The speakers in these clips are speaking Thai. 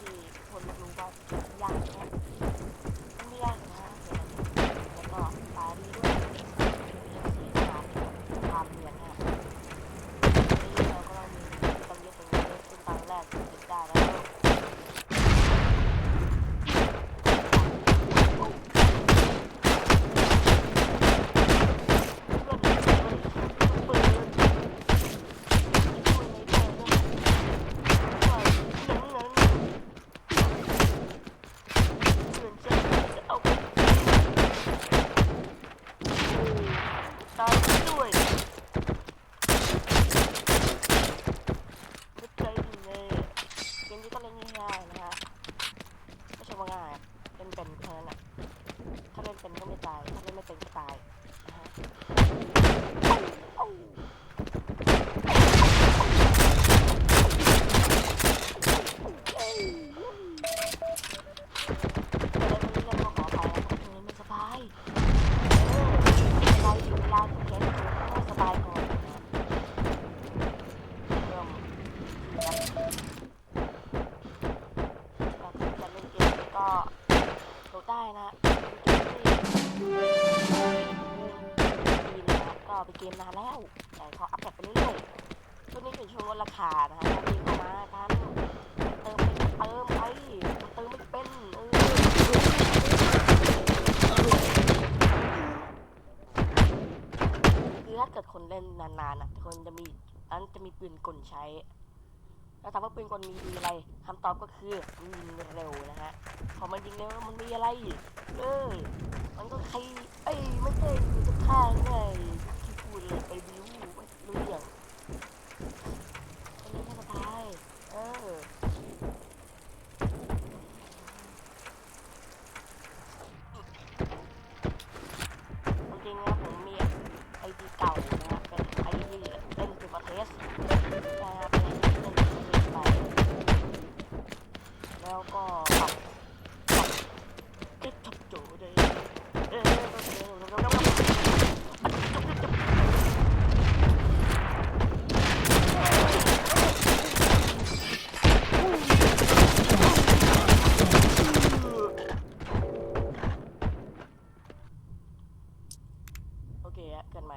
ที่คนรู้ว่ายากแค่ไม่ยากนะแล้วก็ตาดีด้วยมีสีขาวความเหมือนฮะนี่เราก็ต้องมีต้องยึดตรงนี้ขึ้นตอนแรกยึดได้แล้ว ตายด้วยไม่ใจดีเลยเกมนี้ก็เล่นง่ายๆนะฮะไม่ใช่ว่าง่ายเล่นเป็นเท่านั้นแหละถ้า เป็นก็ไม่ตายถ้าไม่ไม่เป็นก็ตายนะฮะ นะก็เป็นเกมนานแล้วแต่เขาอัปเดตไปเรื่อยๆช่วงนี้เป็นช่วงลดราคานะฮะรีบเข้ามากันเติมไปเติมไปเติมไม่เป็นเออคือถ้าเกิดคนเล่นนานๆอะคนจะมีอันจะมีปืนกลใช้ แล้วถามว่าปืนกลมีดีอะไรคำตอบก็คือมันยิงเร็วนะฮะพอมันยิงเร็วแล้วมันมีอะไรเออมันก็ใครเอ้ อเคอะเกินไหม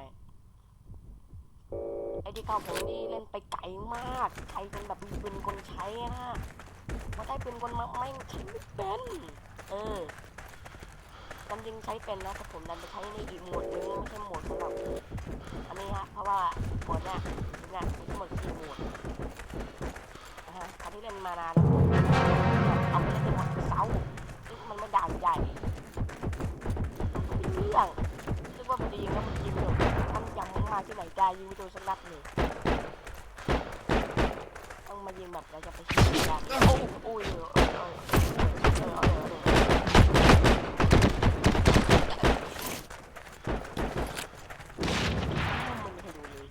ไอดีเก่าผมนี่เล่นไปไกลมากใครเป็นแบบมีปืนกลใช้อะมาได้ปืนกลมาไม่ใช้ไม่เป็น เออจำจริงใช้เป็นนะแต่ผมดันไปใช้ในอีกโหมดนึงไม่ใช่โหมดสำหรับอันนี้ฮะเพราะว่าโหมดเนี้ยเนี่ยมีทั้งหมดสี่โหมดนะฮะครที่เล่นมานานแล้วเอาไปเล่นเป็นหลักเสาซึ่งมันไม่ด่านใหญ่เรื่องซึ่ง จะยิงแล้วมันยิงแบบมันยังมาที่ไหนได้ยิงไม่โดนสักนัดเลยต้องมายิงแบบเราจะไปชิงกันโอ้ยโอ้ยเออเออเออเออเออเออ มึงให้ดูเลย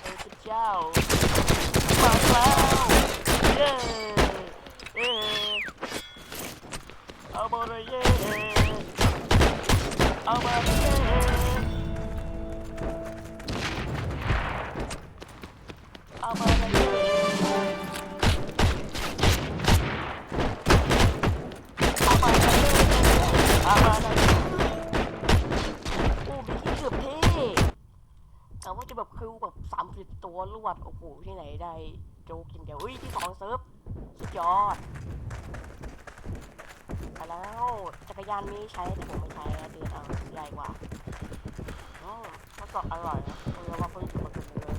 เอ้ยคุณเจ้ามาแล้วเย้เย้เอามาเลยเย้เอามาเลยเย้เอามาเลยเย้เอามาเลยเย้เอามาเลยเย้ โอ้มีที่เกือบเท่ แต่ว่าจะแบบคิวแบบสามสิบตัวรวด โอ้โห ที่ไหนได้ โจ๊กกินเดียวอุ้ย ที่สองเซิร์ฟ สุดยอด ไปแล้วจักรยานมีใช้แต่ผมไม่ใช้เดือนเอาใหญ่กว่าอืมทดสอบอร่อยนะเออว่าเพิ่งจะมากินเลย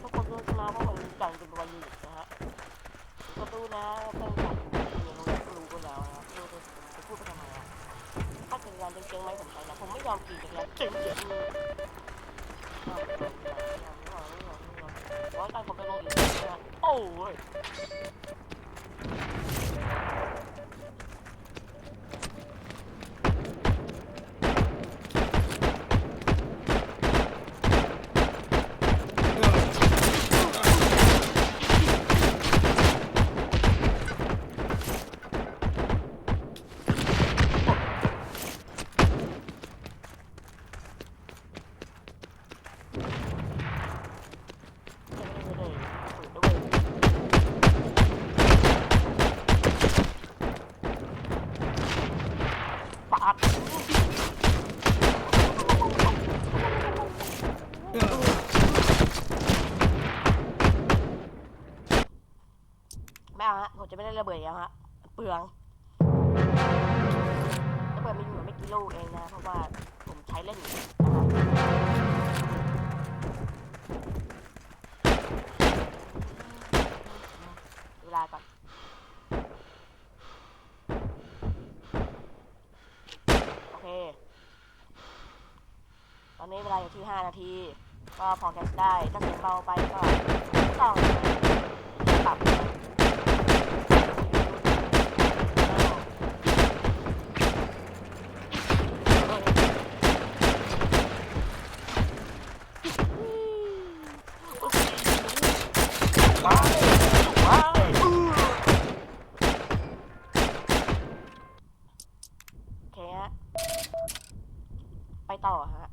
ทุกคนรู้ใช่ไหมว่ามันใหญ่เป็นวันหยุดนะฮะก็ดูนะเพื่อนผมเรียนรู้รู้กันแล้วนะรู้ดูจะพูดไปทำไมอะถ้าจักรยานเจ๊งๆไหมผมใช้นะผมไม่ยอมขี่จักรยานเจ๊งๆ นะโอ้ย เปลืองระเบิดมีอยู่ไม่กี่ลูกเองนะ เพราะว่าผมใช้เล่นอยู่นะครับเวลาก่อนโอเค ตอนนี้เวลาอยู่ที่ 5 นาที ก็พอแคสได้ ถ้าเสียงเบาไปก็ต้องปรับว้ายว้ายโอเคฮะ ไป ต่อฮะ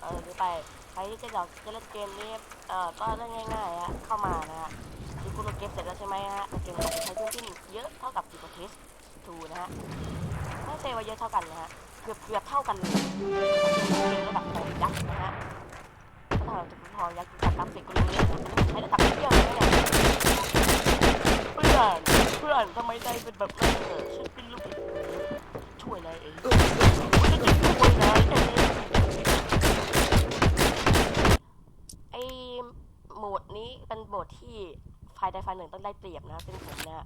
เออหรือไปใครที่จะอยากจะเล่นเกมนี้เอ่อก็เล่นง่ายๆฮะเข้ามานะฮะที่คุณลดเกมเสร็จแล้วใช่ไหมฮะในเกมจะใช้พื้นที่เยอะเท่ากับ g ี p เทสทูนะฮะไม่เซว่าเยอะเท่ากันนะฮะเกือบเกือบเท่ากันเลยเป็นระดับของยักษ์นะฮะถ้าเราจะพอยักษ์จัดกราฟิกก็รู้เลยใช้ระดับเที่ยวเลยนะเนี่ย เพื่อน เพื่อนทำไมนายเป็นแบบนั้นเออฉันเป็นลูกช่วยนายเองฉันจะช่วยนายเองไอโหมดนี้เป็นโหมดที่ฝ่ายใดฝ่ายหนึ่งต้องได้เปรียบนะซึ่งผมเนี่ย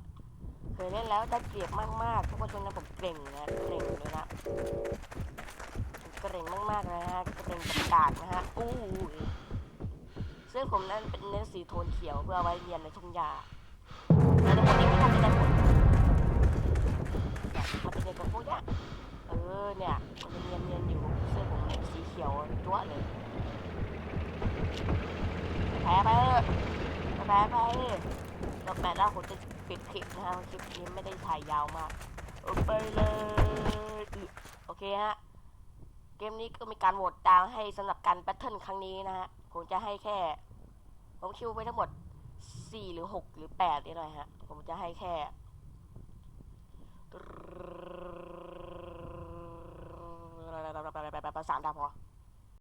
เคยเล่นแล้วได้เปรียบมากๆเพราะว่าช่วงนั้นผมเก่งนะเก่งเลยนะเก่งมากๆเลยนะฮะเก่งจัดากนะฮะอู้ยซึ่งผมนั้นเป็นเน้นสีโทนเขียวเพื่อไว้เรียนในทุ่งหญ้าแล้วในวันนี้ไม่ทำจะได้ผลเนี่ย มันจะเนียนกับพวกเนี้ยเออเนี่ยมันจะเนียนเนียนอยู่เสื้อผมเนี่ยสีเขียวจั๊วเลยแพ้ไปเถอะแพ้ไปจบแมตช์แล้วผมจะปิดคลิปนะฮะคลิปนี้ไม่ได้ถ่ายยาวมากเอาไปเลยอึโอเคฮะเกมนี้ก็มีการโหวตดาวให้สำหรับการแบทเทิลครั้งนี้นะฮะผมจะให้แค่ ผมคิวไว้ทั้งหมดสี่หรือหกหรือแปดนี่หน่อยฮะ ผมจะให้แค่ สามดาวพอ